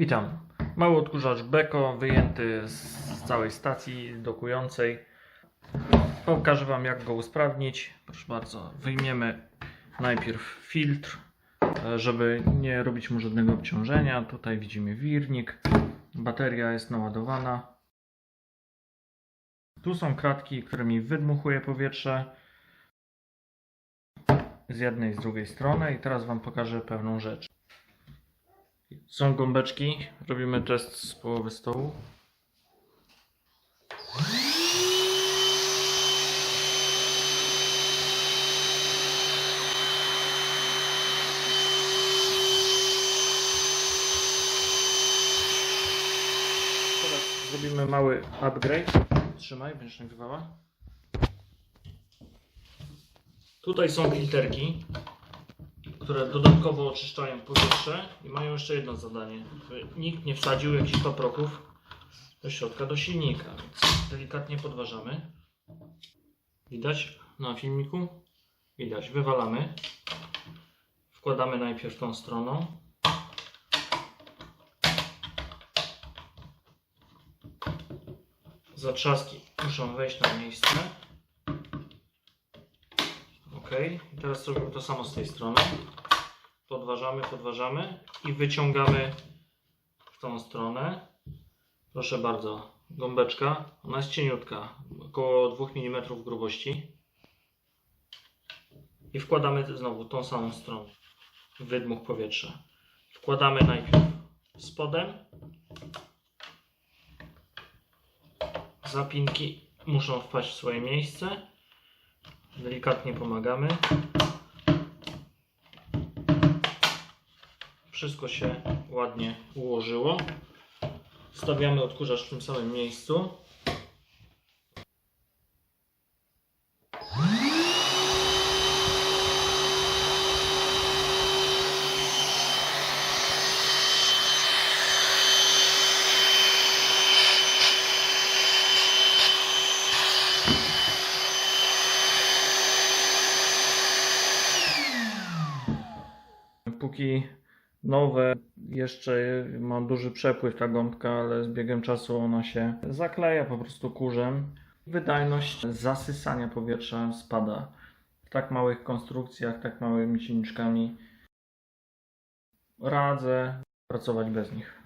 Witam. Mały odkurzacz Beko wyjęty z całej stacji dokującej. Pokażę Wam jak go usprawnić. Proszę bardzo, wyjmiemy najpierw filtr, e, żeby nie robić mu żadnego obciążenia. Tutaj widzimy wirnik. Bateria jest naładowana. Tu są kratki, którymi wydmuchuje powietrze z jednej i z drugiej strony. I teraz Wam pokażę pewną rzecz. Są gąbeczki. Robimy test z połowy stołu. Zrobimy mały upgrade. Trzymaj, będziesz nagrywała. Tutaj są filterki które dodatkowo oczyszczają powietrze i mają jeszcze jedno zadanie. Nikt nie wsadził jakichś paproków do środka, do silnika. Delikatnie podważamy. Widać na filmiku? Widać. Wywalamy. Wkładamy najpierw tą stroną. Zatrzaski muszą wejść na miejsce. Ok, i teraz robimy to samo z tej strony. Podważamy, podważamy i wyciągamy w tą stronę. Proszę bardzo, gąbeczka, ona jest cieniutka, około 2 mm grubości. I wkładamy znowu tą samą stronę. Wydmuch powietrza. Wkładamy najpierw spodem. Zapinki muszą wpaść w swoje miejsce. Delikatnie pomagamy. Wszystko się ładnie ułożyło. Stawiamy odkurzacz w tym samym miejscu. Póki nowe, jeszcze ma duży przepływ ta gąbka, ale z biegiem czasu ona się zakleja po prostu kurzem. Wydajność zasysania powietrza spada. W tak małych konstrukcjach, tak małymi silniczkami radzę pracować bez nich.